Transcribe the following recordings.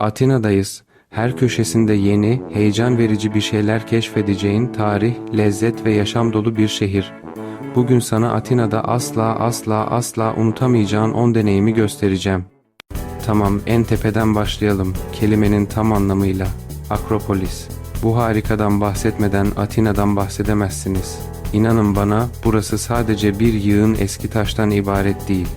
Atina'dayız. Her köşesinde yeni, heyecan verici bir şeyler keşfedeceğin tarih, lezzet ve yaşam dolu bir şehir. Bugün sana Atina'da asla asla asla unutamayacağın 10 deneyimi göstereceğim. Tamam, en tepeden başlayalım. Kelimenin tam anlamıyla. Akropolis. Bu harikadan bahsetmeden Atina'dan bahsedemezsiniz. İnanın bana, burası sadece bir yığın eski taştan ibaret değil.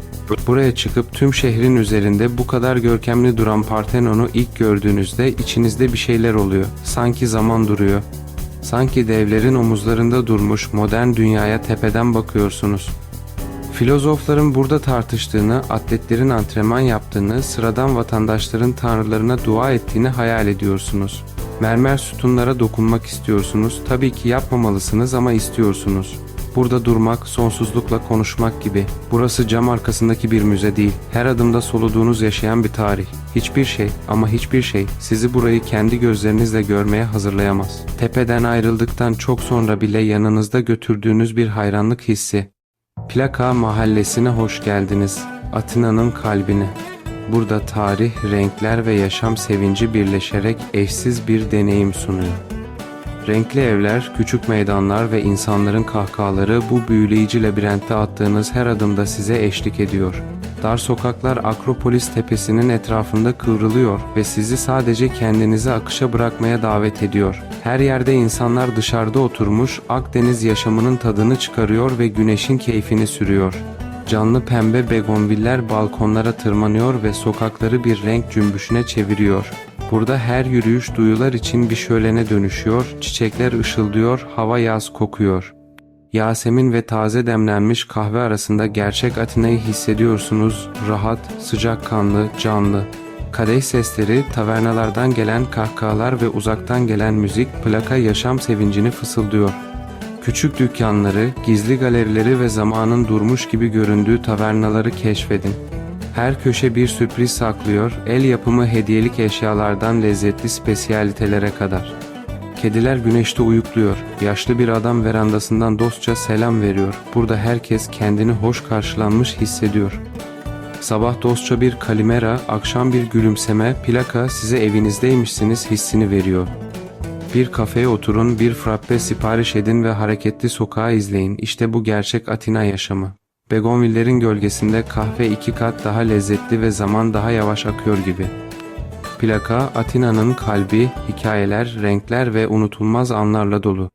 Buraya çıkıp tüm şehrin üzerinde bu kadar görkemli duran Partenon'u ilk gördüğünüzde içinizde bir şeyler oluyor. Sanki zaman duruyor. Sanki devlerin omuzlarında durmuş modern dünyaya tepeden bakıyorsunuz. Filozofların burada tartıştığını, atletlerin antrenman yaptığını, sıradan vatandaşların tanrılarına dua ettiğini hayal ediyorsunuz. Mermer sütunlara dokunmak istiyorsunuz. Tabii ki yapmamalısınız ama istiyorsunuz. Burada durmak, sonsuzlukla konuşmak gibi. Burası cam arkasındaki bir müze değil. Her adımda soluduğunuz yaşayan bir tarih. Hiçbir şey ama hiçbir şey sizi burayı kendi gözlerinizle görmeye hazırlayamaz. Tepeden ayrıldıktan çok sonra bile yanınızda götürdüğünüz bir hayranlık hissi. Plaka mahallesine hoş geldiniz. Atina'nın kalbine. Burada tarih, renkler ve yaşam sevinci birleşerek eşsiz bir deneyim sunuyor. Renkli evler, küçük meydanlar ve insanların kahkahaları bu büyüleyici labirentte attığınız her adımda size eşlik ediyor. Dar sokaklar Akropolis tepesinin etrafında kıvrılıyor ve sizi sadece kendinizi akışa bırakmaya davet ediyor. Her yerde insanlar dışarıda oturmuş Akdeniz yaşamının tadını çıkarıyor ve güneşin keyfini sürüyor. Canlı pembe begonviller balkonlara tırmanıyor ve sokakları bir renk cümbüşüne çeviriyor. Burada her yürüyüş duyular için bir şölene dönüşüyor, çiçekler ışıldıyor, hava yaz kokuyor. Yasemin ve taze demlenmiş kahve arasında gerçek Atina'yı hissediyorsunuz. Rahat, sıcakkanlı, canlı. Kadeh sesleri, tavernalardan gelen kahkahalar ve uzaktan gelen müzik plaka yaşam sevincini fısıldıyor. Küçük dükkanları, gizli galerileri ve zamanın durmuş gibi göründüğü tavernaları keşfedin. Her köşe bir sürpriz saklıyor, el yapımı hediyelik eşyalardan lezzetli spesiyalitelere kadar. Kediler güneşte uyukluyor. Yaşlı bir adam verandasından dostça selam veriyor. Burada herkes kendini hoş karşılanmış hissediyor. Sabah dostça bir kalimera, akşam bir gülümseme, plaka size evinizdeymişsiniz hissini veriyor. Bir kafeye oturun, bir frappe sipariş edin ve hareketli sokağı izleyin. İşte bu gerçek Atina yaşamı. Begonvillerin gölgesinde kahve iki kat daha lezzetli ve zaman daha yavaş akıyor gibi. Plaka Atina'nın kalbi, hikayeler, renkler ve unutulmaz anlarla dolu.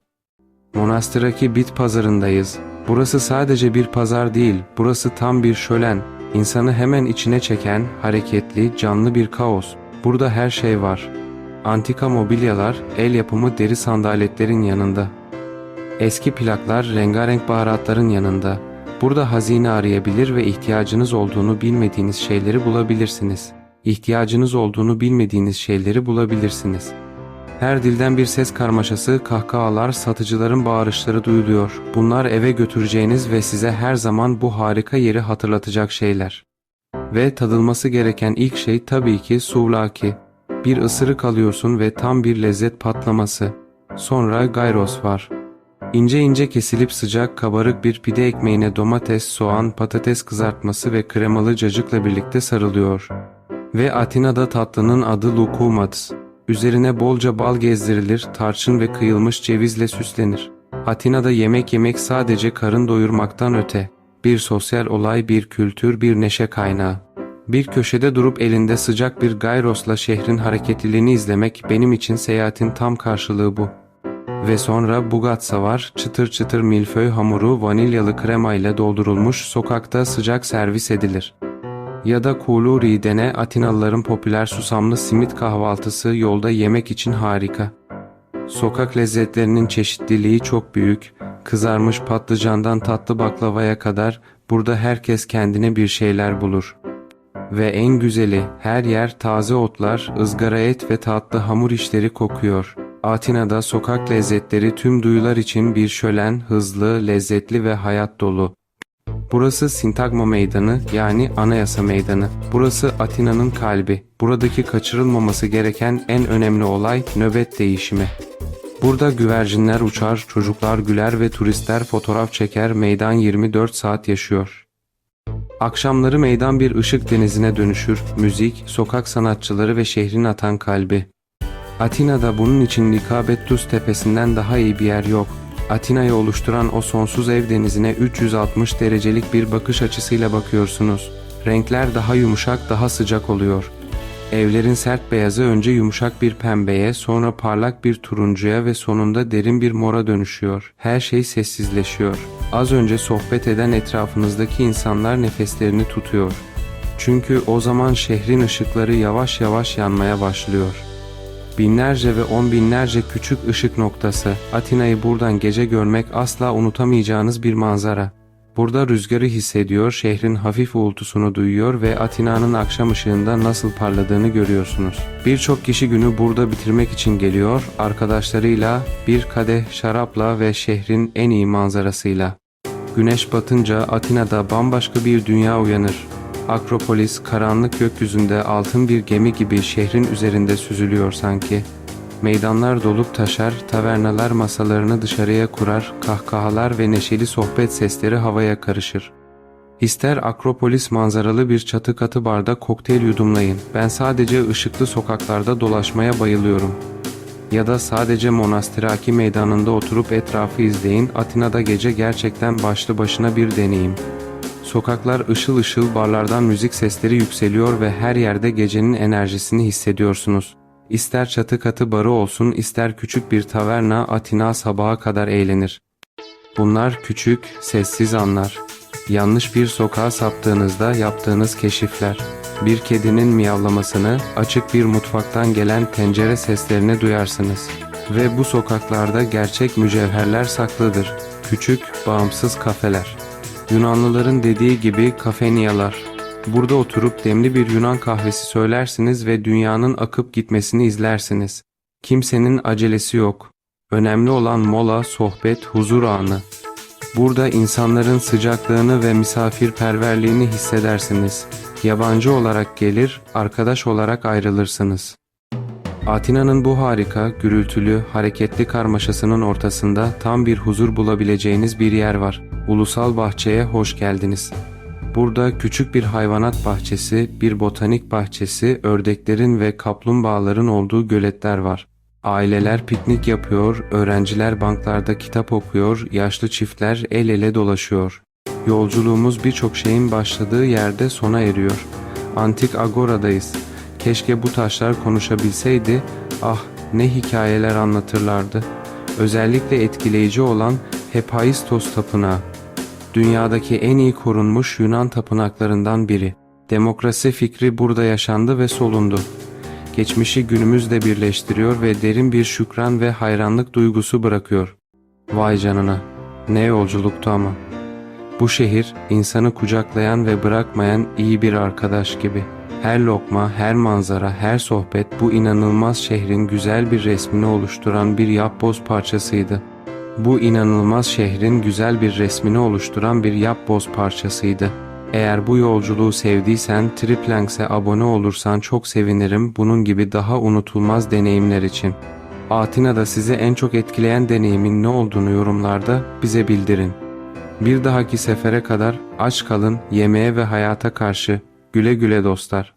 Monastıraki bit pazarındayız. Burası sadece bir pazar değil, burası tam bir şölen. İnsanı hemen içine çeken, hareketli, canlı bir kaos. Burada her şey var. Antika mobilyalar, el yapımı deri sandaletlerin yanında. Eski plaklar, rengarenk baharatların yanında. Burada hazine arayabilir ve ihtiyacınız olduğunu bilmediğiniz şeyleri bulabilirsiniz. İhtiyacınız olduğunu bilmediğiniz şeyleri bulabilirsiniz. Her dilden bir ses karmaşası, kahkahalar, satıcıların bağırışları duyuluyor. Bunlar eve götüreceğiniz ve size her zaman bu harika yeri hatırlatacak şeyler. Ve tadılması gereken ilk şey tabii ki souvlaki. Bir ısırık alıyorsun ve tam bir lezzet patlaması. Sonra gyros var. İnce ince kesilip sıcak kabarık bir pide ekmeğine domates, soğan, patates kızartması ve kremalı cacıkla birlikte sarılıyor. Ve Atina'da tatlının adı lukumats. Üzerine bolca bal gezdirilir, tarçın ve kıyılmış cevizle süslenir. Atina'da yemek yemek sadece karın doyurmaktan öte. Bir sosyal olay, bir kültür, bir neşe kaynağı. Bir köşede durup elinde sıcak bir gayrosla şehrin hareketliliğini izlemek benim için seyahatin tam karşılığı bu. Ve sonra bugatsa var, çıtır çıtır milföy hamuru vanilyalı krema ile doldurulmuş sokakta sıcak servis edilir. Ya da kulu ridene Atinalıların popüler susamlı simit kahvaltısı yolda yemek için harika. Sokak lezzetlerinin çeşitliliği çok büyük. Kızarmış patlıcandan tatlı baklavaya kadar burada herkes kendine bir şeyler bulur. Ve en güzeli her yer taze otlar, ızgara et ve tatlı hamur işleri kokuyor. Atina'da sokak lezzetleri tüm duyular için bir şölen, hızlı, lezzetli ve hayat dolu. Burası Sintagma Meydanı yani Anayasa Meydanı. Burası Atina'nın kalbi. Buradaki kaçırılmaması gereken en önemli olay nöbet değişimi. Burada güvercinler uçar, çocuklar güler ve turistler fotoğraf çeker, meydan 24 saat yaşıyor. Akşamları meydan bir ışık denizine dönüşür, müzik, sokak sanatçıları ve şehrin atan kalbi. Atina'da bunun için Likabettus tepesinden daha iyi bir yer yok. Atina'yı oluşturan o sonsuz ev denizine 360 derecelik bir bakış açısıyla bakıyorsunuz. Renkler daha yumuşak, daha sıcak oluyor. Evlerin sert beyazı önce yumuşak bir pembeye, sonra parlak bir turuncuya ve sonunda derin bir mora dönüşüyor. Her şey sessizleşiyor. Az önce sohbet eden etrafınızdaki insanlar nefeslerini tutuyor. Çünkü o zaman şehrin ışıkları yavaş yavaş yanmaya başlıyor. Binlerce ve on binlerce küçük ışık noktası. Atina'yı buradan gece görmek asla unutamayacağınız bir manzara. Burada rüzgarı hissediyor, şehrin hafif uğultusunu duyuyor ve Atina'nın akşam ışığında nasıl parladığını görüyorsunuz. Birçok kişi günü burada bitirmek için geliyor, arkadaşlarıyla, bir kadeh şarapla ve şehrin en iyi manzarasıyla. Güneş batınca Atina'da bambaşka bir dünya uyanır. Akropolis karanlık gökyüzünde altın bir gemi gibi şehrin üzerinde süzülüyor sanki. Meydanlar dolup taşar, tavernalar masalarını dışarıya kurar, kahkahalar ve neşeli sohbet sesleri havaya karışır. İster Akropolis manzaralı bir çatı katı barda kokteyl yudumlayın. Ben sadece ışıklı sokaklarda dolaşmaya bayılıyorum. Ya da sadece Monastiraki meydanında oturup etrafı izleyin. Atina'da gece gerçekten başlı başına bir deneyim. Sokaklar ışıl ışıl, barlardan müzik sesleri yükseliyor ve her yerde gecenin enerjisini hissediyorsunuz. İster çatı katı barı olsun, ister küçük bir taverna Atina sabaha kadar eğlenir. Bunlar küçük, sessiz anlar. Yanlış bir sokağa saptığınızda yaptığınız keşifler. Bir kedinin miyavlamasını, açık bir mutfaktan gelen tencere seslerini duyarsınız. Ve bu sokaklarda gerçek mücevherler saklıdır. Küçük, bağımsız kafeler. Yunanlıların dediği gibi kafeniyalar. Burada oturup demli bir Yunan kahvesi söylersiniz ve dünyanın akıp gitmesini izlersiniz. Kimsenin acelesi yok. Önemli olan mola, sohbet, huzur anı. Burada insanların sıcaklığını ve misafirperverliğini hissedersiniz. Yabancı olarak gelir, arkadaş olarak ayrılırsınız. Atina'nın bu harika, gürültülü, hareketli karmaşasının ortasında tam bir huzur bulabileceğiniz bir yer var. Ulusal Bahçe'ye hoş geldiniz. Burada küçük bir hayvanat bahçesi, bir botanik bahçesi, ördeklerin ve kaplumbağaların olduğu göletler var. Aileler piknik yapıyor, öğrenciler banklarda kitap okuyor, yaşlı çiftler el ele dolaşıyor. Yolculuğumuz birçok şeyin başladığı yerde sona eriyor. Antik Agora'dayız. Keşke bu taşlar konuşabilseydi, ah ne hikayeler anlatırlardı. Özellikle etkileyici olan Hephaistos Tapınağı. Dünyadaki en iyi korunmuş Yunan tapınaklarından biri. Demokrasi fikri burada yaşandı ve solundu. Geçmişi günümüzle birleştiriyor ve derin bir şükran ve hayranlık duygusu bırakıyor. Vay canına, ne yolculuktu ama. Bu şehir insanı kucaklayan ve bırakmayan iyi bir arkadaş gibi. Her lokma, her manzara, her sohbet bu inanılmaz şehrin güzel bir resmini oluşturan bir yapboz parçasıydı. Bu inanılmaz şehrin güzel bir resmini oluşturan bir yapboz parçasıydı. Eğer bu yolculuğu sevdiysen Triplanks'e abone olursan çok sevinirim bunun gibi daha unutulmaz deneyimler için. Atina'da sizi en çok etkileyen deneyimin ne olduğunu yorumlarda bize bildirin. Bir dahaki sefere kadar aç kalın, yemeğe ve hayata karşı güle güle dostlar.